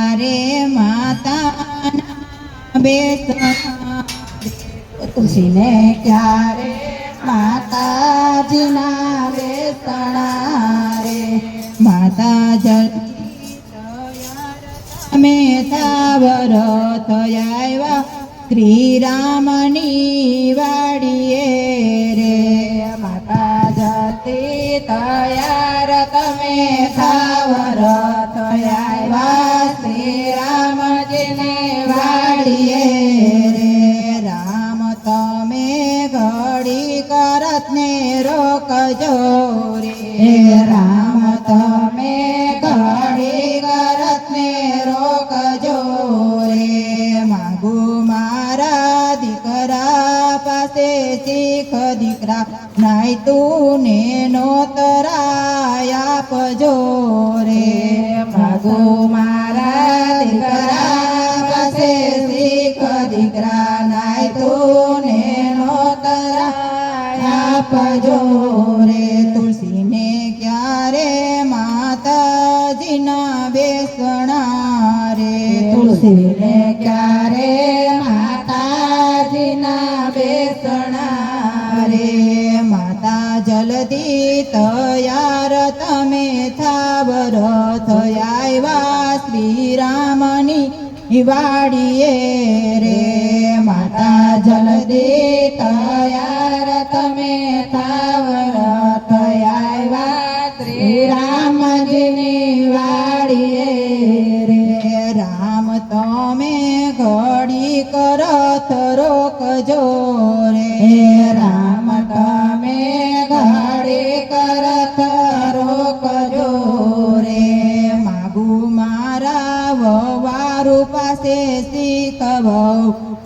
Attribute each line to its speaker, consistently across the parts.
Speaker 1: ક્યારે માતા બેસણા તુલસીને ક્યારે માતાજીના બેસણા રે માતા જલ અમે થાવર થયા શ્રી રામની વાડીએ રે. માતા જતી તયાર તમે થાવર થયા રોકજો રે રામ તમે ઘડી કરત ને રોકજો રે માગુ મારા દીકરા પાસે શીખ દીકરા નાય તું ને નોતરાય આપજો રે માગુ મારા દીકરા પાસે શીખ દીકરા નાય તું આપજો રે તુલસીને ક્યારે માતાજીના બેસણા રે? તુલસીને ક્યારે માતાજીના બેસણા રે? માતા જલ્દી તૈયાર તમે થાવર થયા શ્રી રામની વાડીએ રે. માતા જલ્દી તૈયાર મારા વવારું પાસે શીખવ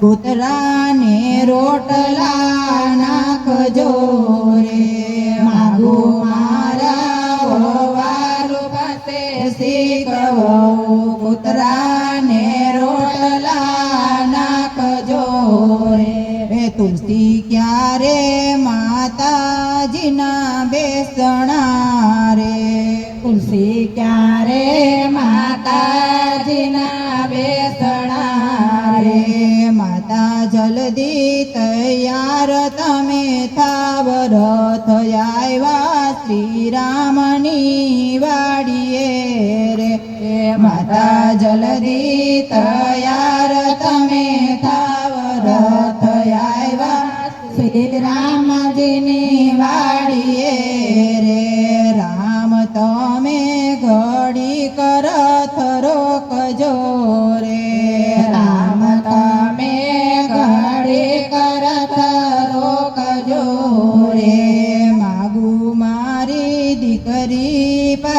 Speaker 1: કૂતરાને રોટલા નાખજો રે. માગુ મારા વારુ પાસે શીખવો. કૂતરાને રોટલા નાખજો રે. તુલસી ક્યારે માતાજીના બેસણા રે? તુલસી ક્યારે માતા જલ્દી તૈયાર, તમે થાવર થયા શ્રી રામની વાડીએ રે. માતા જલ્દી તૈયાર, તમે થાવર થયા શ્રી રામજીની વાડીએ રે. રામ તમે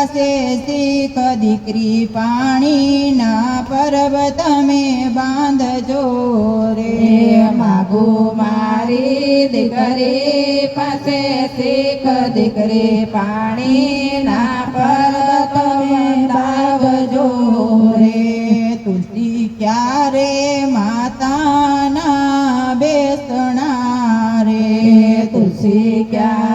Speaker 1: પાસે શીખ દીકરી પાણીના પર્વ તમે બાંધજો રે. માગો મારી દીકરી પાસે શીખ દીકરી પાણીના પર્વ તમે બાંધજો રે. તુલસી ક્યારે માતાના બેસણા રે? તુલસી ક્યારે